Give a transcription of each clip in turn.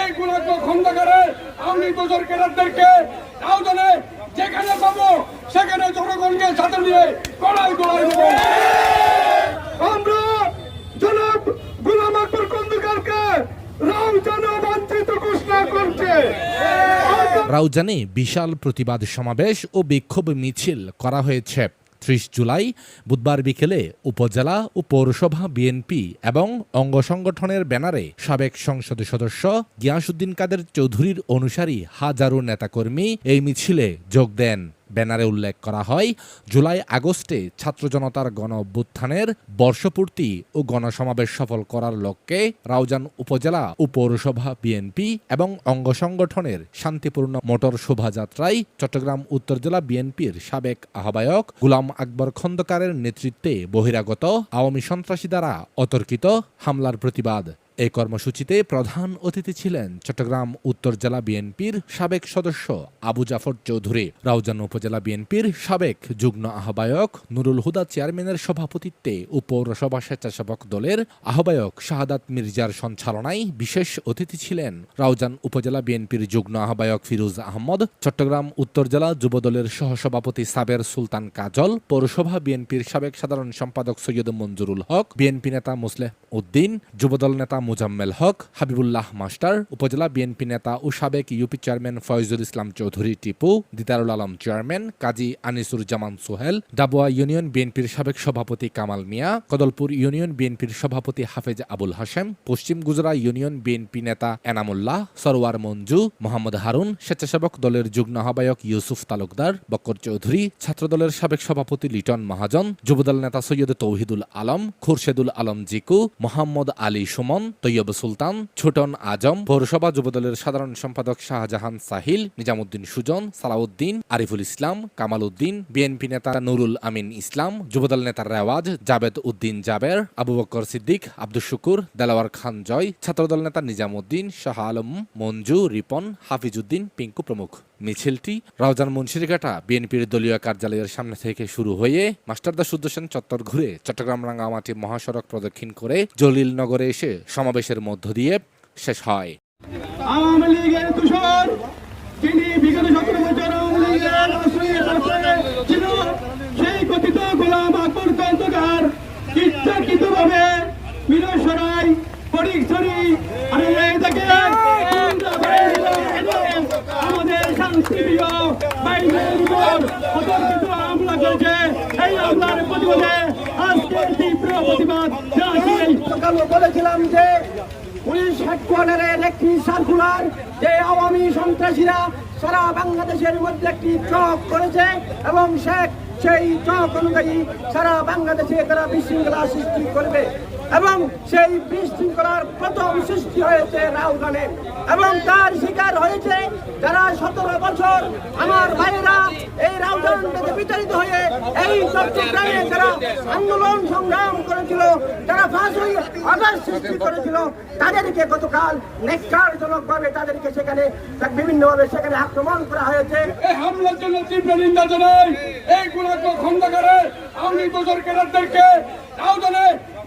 এই গুণাজ্ঞ খন্দকারে আওয়ামী দোষর ক্যাডারদেরকে রাউজানে যেখানে পাবো সেখানে জনগণকে সাথে নিয়ে গড়াই গড়াই দেবো আমরা জনাব গুলাম আকবর খন্দকারকে রাউজানে করছে। রাউজানে বিশাল প্রতিবাদ সমাবেশ ও বিক্ষোভ মিছিল করা হয়েছে। ত্রিশ জুলাই বুধবার বিকেলে উপজেলা ও পৌরসভা বিএনপি এবং অঙ্গ সংগঠনের ব্যানারে সাবেক সংসদ সদস্য গিয়াসুদ্দিন কাদের চৌধুরীর অনুসারী হাজারো নেতাকর্মী এই মিছিলে যোগ দেন। ব্যানারে উল্লেখ করা হয়, জুলাই আগস্টে ছাত্র জনতার গণ অভ্যুত্থানের বর্ষপূর্তি ও গণসমাবেশ সফল করার লক্ষ্যে রাউজান উপজেলা ও পৌরসভা বিএনপি এবং অঙ্গ সংগঠনের শান্তিপূর্ণ মোটর শোভাযাত্রায় চট্টগ্রাম উত্তর জেলা বিএনপির সাবেক আহ্বায়ক গুলাম আকবর খন্দকারের নেতৃত্বে বহিরাগত আওয়ামী সন্ত্রাসী দ্বারা অতর্কিত হামলার প্রতিবাদ। এই কর্মসূচিতে প্রধান অতিথি ছিলেন চট্টগ্রাম উত্তর জেলা বিএনপির সাবেক সদস্য আবু জাফর চৌধুরী, রাউজান উপজেলা বিএনপির সাবেক যুগ্ম আহ্বায়ক নুরুল হুদা চেয়ারম্যানের সভাপতিত্বে ও পৌরসভা স্বেচ্ছাসেবক দলের আহ্বায়ক শাহাদাত মির্জার সঞ্চালনায় বিশেষ অতিথি ছিলেন রাউজান উপজেলা বিএনপির যুগ্ম আহ্বায়ক ফিরোজ আহমদ, চট্টগ্রাম উত্তর জেলা যুবদলের সহসভাপতি সাবের সুলতান কাজল, পৌরসভা বিএনপির সাবেক সাধারণ সম্পাদক সৈয়দ মঞ্জুরুল হক, বিএনপি নেতা মুসলেহ উদ্দিন, যুবদল নেতা মুজাম্মেল হক, হাবিবুল্লাহ মাস্টার, উপজেলা বিএনপি নেতা ও সাবেক UP chairman Foyzul Islam Chowdhury Tipu, Didarul Alam chairman Kazi Anisur Zaman Sohel, Dabua union বিএনপির সাবেক সভাপতি কামাল মিয়া, কদলপুর ইউনিয়ন বিএনপির সভাপতি হাফেজ আবুল হাসেম পশ্চিম গুজরা ইউনিয়ন বিএনপি নেতা এনামুল্লাহ সরোয়ার মঞ্জু, মোহাম্মদ হারুন, স্বেচ্ছাসেবক দলের যুগ্ম আহ্বায়ক ইউসুফ তালুকদার, বক্কর চৌধুরী, ছাত্রদলের সাবেক সভাপতি লিটন মহাজন, যুবদল নেতা সৈয়দ তৌহিদুল আলম, খুরশেদুল আলম জিকু, মোহাম্মদ আলী সুমন তৈয়ব সুলতান, ছোটন আজম, পৌরসভা যুবদলের সাধারণ সম্পাদক শাহজাহান সাহিল, নিজামুদ্দিন সুজন, সালাউদ্দিন, আরিফুল ইসলাম কামাল উদ্দিন বিএনপি নেতা নুরুল আমিন ইসলাম, যুবদল নেতা রেওয়াজ জাবেদ উদ্দিন জাবের, আবু বক্কর সিদ্দিক আব্দুল শুকুর, দেলাওয়ার খান জয়, ছাত্রদল নেতা নিজামুদ্দিন, শাহ আলম মঞ্জু, রিপন, হাফিজউদ্দিন, পিঙ্কু প্রমুখ। মিছিলটি রাউজান মুন্সিরঘাটা বিএনপির দলীয় কার্যালয়ের সামনে থেকে শুরু হয়ে মাস্টারদা সুদ্দর্শন চত্বর ঘুরে চট্টগ্রাম রাঙ্গামাটি মহাসড়ক প্রদক্ষিণ করে জলিলনগরে এসে সমাবেশের মধ্য দিয়ে শেষ হয়। সেই কথিত গোলাম আকবর খন্দকার ইচ্ছাকৃত ভাবে মিরসরাই পরীক্ষরি আর এই থেকে আমাদের সংস্কৃতিও এই হামলার প্রতিবাদে আজকে তীব্র বলেছিলাম যে পুলিশ হেডকোয়ার্টারের একটি সার্কুলার যে আওয়ামী সন্ত্রাসীরা সারা বাংলাদেশের মধ্যে একটি করেছে এবং সে সেই চক অনুযায়ী সারা বাংলাদেশে তারা বিশৃঙ্খলা সৃষ্টি করবে। এবং সেই বিশৃঙ্খলার প্রথম সৃষ্টি হয়েছে রাউজানে এবং তার শিকার হয়েছে যারা সতেরো বছর আমার ভাইয়েরা এই রাউজান থেকে বিতাড়িত হয়ে এই চট্টগ্রামে যারা আন্দোলন সংগ্রাম করেছিল, যারা ফাঁসই আঘাত সৃষ্টি করেছিল, তাদেরকে গতকাল নেককারজনক ভাবে তাদেরকে সেখানে বিভিন্নভাবে সেখানে আক্রমণ করা হয়েছে। এই হামলার জন্য তীব্র নিন্দা জানাই, এই গুণাজ্ঞ খন্দকারে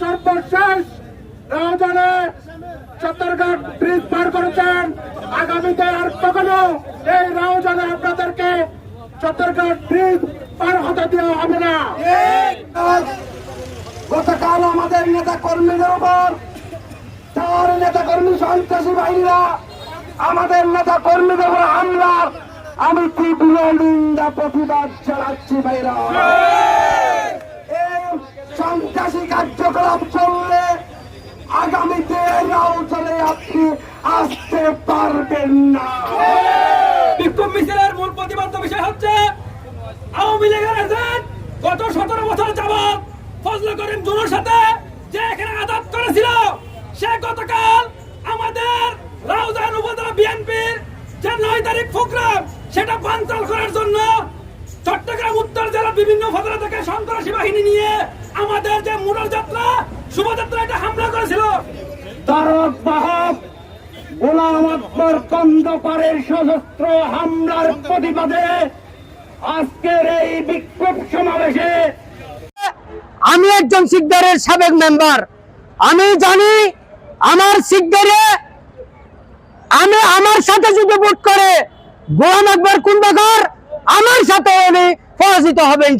সর্বশেষ রাজধানী চত্বরঘাট ব্রিজ পার করেছেন। আগামীতে আর কখনো এই রাজধানী আপনাদেরকে চত্বরঘাট ব্রিজ পার হতে দেওয়া হবে না। গতকাল আমাদের নেতা কর্মীদের উপর চার নেতা কর্মী সন্ত্রাসী বাহিনীরা, আমাদের নেতা কর্মীদের উপর হামলার আমি তীব্র নিন্দা প্রতিবাদ জানাচ্ছি, ভাইরা। কার্যকলাপ চললে আগামীতে চলে আপনি আসতে পারবেন না। বিক্ষোভ মিছিলের মূল প্রতিবাদ বিষয় হচ্ছে, আওয়ামী লীগের এজেন্ট গত সতেরো বছর যাবৎ ফজল করিম জুনুর সাথে যে এখানে আদাত করেছিল, সে গতকাল আমাদের রাউজান উপজেলা বিএনপির যে নয় তারিখ প্রোগ্রাম, সেটা বানচাল করার জন্য চট্টগ্রাম উত্তর জেলার বিভিন্ন ফজলা থেকে সন্ত্রাসী বাহিনী নিয়ে আমাদের যে মুরার যাত্রা শুভযাত্রা এটা হামলা করেছিল। তারক বাহক, গোলাম আকবর সশস্ত্র হামলার প্রতিবাদে আজকের এই বিক্ষোভ সমাবেশে আমি একজন সিকদারের সাবেক মেম্বার। আমি জানি আমার সিকদারে আমি আমার সাথে যদি ভোট করে গোলাম আকবর কুন্দকর, আমার সাথে উনি পরাজিত হবেন।